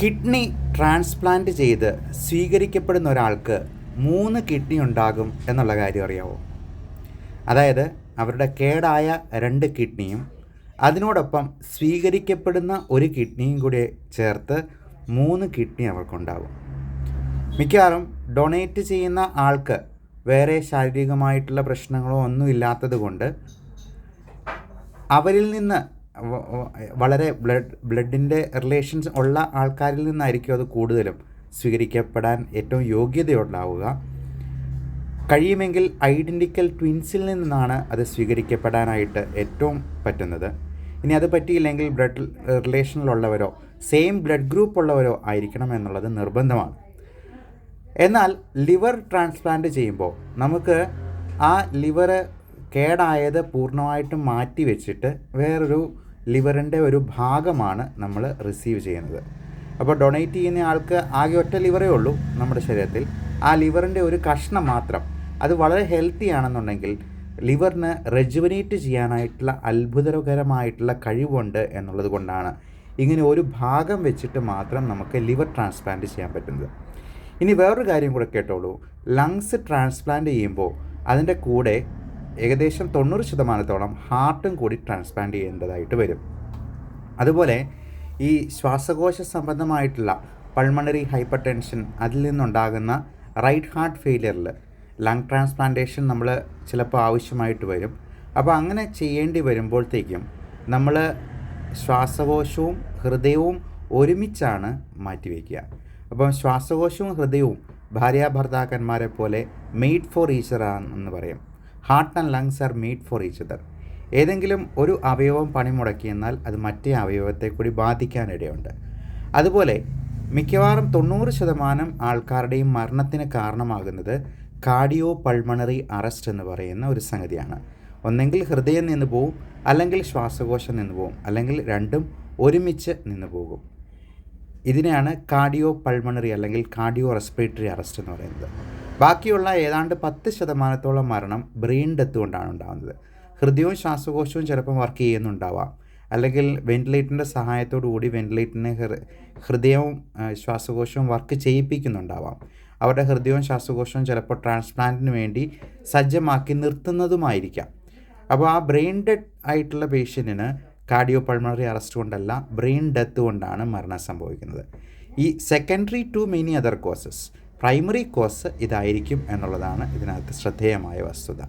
Kidney transplant ചെയ്ത് സ്വീകരിക്കപ്പെടുന്ന ഒരാൾക്ക് മൂന്ന് കിഡ്നി ഉണ്ടാകും എന്നുള്ള കാര്യം അറിയാവോ? അതായത് അവരുടെ കേടായ രണ്ട് കിഡ്നിയും അതിനോടൊപ്പം സ്വീകരിക്കപ്പെടുന്ന ഒരു കിഡ്നിയും കൂടി ചേർത്ത് മൂന്ന് കിഡ്നി അവർക്കുണ്ടാകും മിക്കവാറും ഡൊണേറ്റ് ചെയ്യുന്ന ആൾക്ക് വേറെ ശാരീരികമായിട്ടുള്ള പ്രശ്നങ്ങളോ ഒന്നും ഇല്ലാത്തത് കൊണ്ട് അവരിൽ നിന്ന് വളരെ ബ്ലഡ് ബ്ലഡിന്റെ റിലേഷൻസ് ഉള്ള ആൾക്കാരിൽ നിന്നായിരിക്കും അത് കൂടുതലും സ്വീകരിക്കപ്പെടാൻ ഏറ്റവും യോഗ്യതയുണ്ടാവുക. കഴിയുമെങ്കിൽ ഐഡന്റിക്കൽ ട്വിൻസിൽ നിന്നാണ് അത് സ്വീകരിക്കപ്പെടാനായിട്ട് ഏറ്റവും പറ്റുന്നത്. ഇനി അത് പറ്റിയില്ലെങ്കിൽ ബ്ലഡ് റിലേഷനിലുള്ളവരോ സെയിം ബ്ലഡ് ഗ്രൂപ്പ് ഉള്ളവരോ ആയിരിക്കണം എന്നുള്ളത് നിർബന്ധമാണ്. എന്നാൽ ലിവർ ട്രാൻസ്പ്ലാന്റ് ചെയ്യുമ്പോൾ നമുക്ക് ആ ലിവർ കേടായത് പൂർണമായിട്ടും മാറ്റി വെച്ചിട്ട് വേറൊരു ലിവറിന്റെ ഒരു ഭാഗമാണ് നമ്മൾ റിസീവ് ചെയ്യുന്നത്. അപ്പോൾ ഡൊണേറ്റ് ചെയ്യുന്ന ആൾക്ക് ആകെ ഒറ്റ ലിവറേ ഉള്ളൂ നമ്മുടെ ശരീരത്തിൽ. ആ ലിവറിന്റെ ഒരു കഷ്ണം മാത്രം. അത് വളരെ ഹെൽത്തി ആണെന്നുണ്ടെങ്കിൽ ലിവറിന് റെജുവനേറ്റ് ചെയ്യാനായിട്ടുള്ള അത്ഭുതകരമായിട്ടുള്ള കഴിവുണ്ട് എന്നുള്ളത് കൊണ്ടാണ് ഇങ്ങനെ ഒരു ഭാഗം വെച്ചിട്ട് മാത്രം നമുക്ക് ലിവർ ട്രാൻസ്പ്ലാന്റ് ചെയ്യാൻ പറ്റുന്നത്. ഇനി വേറൊരു കാര്യം കൂടെ കേട്ടോളൂ. ലങ്സ് ട്രാൻസ്പ്ലാന്റ് ചെയ്യുമ്പോൾ അതിന്റെ കൂടെ ഏകദേശം തൊണ്ണൂറ് ശതമാനത്തോളം ഹാർട്ടും കൂടി ട്രാൻസ്പ്ലാന്റ് ചെയ്യേണ്ടതായിട്ട് വരും. അതുപോലെ ഈ ശ്വാസകോശ സംബന്ധമായിട്ടുള്ള പൾമണറി ഹൈപ്പർ ടെൻഷൻ അതിൽ നിന്നുണ്ടാകുന്ന റൈറ്റ് ഹാർട്ട് ഫെയിലിയറിൽ ലങ് ട്രാൻസ്പ്ലാന്റേഷൻ നമ്മൾ ചിലപ്പോൾ ആവശ്യമായിട്ട് വരും. അപ്പോൾ അങ്ങനെ ചെയ്യേണ്ടി വരുമ്പോഴത്തേക്കും നമ്മൾ ശ്വാസകോശവും ഹൃദയവും ഒരുമിച്ചാണ് മാറ്റിവെക്കുക. അപ്പം ശ്വാസകോശവും ഹൃദയവും ഭാര്യാഭർത്താക്കന്മാരെ പോലെ മെയ്ഡ് ഫോർ ഈച്ചറാണെന്ന് പറയും. Heart and lungs are meet for each other ഏതെങ്കിലും ഒരു അവയവം പണിമുടക്കിയെന്നാൽ അത് മറ്റേ അവയവത്തെ കൂടി ബാധിക്കാനിടയുണ്ട് അതുപോലെ മിക്കവാറും തൊണ്ണൂറ് ശതമാനം ആൾക്കാരുടെയും മരണത്തിന് കാരണമാകുന്നത് കാർഡിയോ പൾമണറി അറസ്റ്റ് എന്ന് പറയുന്ന ഒരു സംഗതിയാണ്. ഒന്നെങ്കിൽ ഹൃദയം നിന്ന് പോവും അല്ലെങ്കിൽ ശ്വാസകോശം നിന്ന് പോവും അല്ലെങ്കിൽ രണ്ടും ഒരുമിച്ച് നിന്ന് പോകും. ഇതിനെയാണ് കാർഡിയോ പൾമണറി അല്ലെങ്കിൽ കാർഡിയോ റെസ്പിറേറ്ററി അറസ്റ്റ് എന്ന് പറയുന്നത്. ബാക്കിയുള്ള ഏതാണ്ട് പത്ത് ശതമാനത്തോളം മരണം ബ്രെയിൻ ഡെത്ത് കൊണ്ടാണ് ഉണ്ടാകുന്നത്. ഹൃദയവും ശ്വാസകോശവും ചിലപ്പം വർക്ക് ചെയ്യുന്നുണ്ടാവാം. അല്ലെങ്കിൽ വെന്റിലേറ്ററിന്റെ സഹായത്തോടു കൂടി വെന്റിലേറ്ററിനെ ഹൃ- ഹൃദയവും ശ്വാസകോശവും വർക്ക് ചെയ്യിപ്പിക്കുന്നുണ്ടാവാം. അവരുടെ ഹൃദയവും ശ്വാസകോശവും ചിലപ്പോൾ ട്രാൻസ്പ്ലാന്റിന് വേണ്ടി സജ്ജമാക്കി നിർത്തുന്നതുമായിരിക്കാം. അപ്പോൾ ആ ബ്രെയിൻ ഡെഡ് ആയിട്ടുള്ള പേഷ്യന്റിന് കാർഡിയോ പൾമണറി അറസ്റ്റ് കൊണ്ടല്ല ബ്രെയിൻ ഡെത്ത് കൊണ്ടാണ് മരണം സംഭവിക്കുന്നത്. ഈ secondary to many other causes primary cause ഇതായിരിക്കും എന്നുള്ളതാണ് ഇതിനകത്ത് ശ്രദ്ധേയമായ വസ്തുത.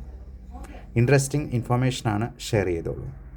ഇൻട്രസ്റ്റിംഗ് ഇൻഫർമേഷനാണ് ഷെയർ ചെയ്തോളൂ.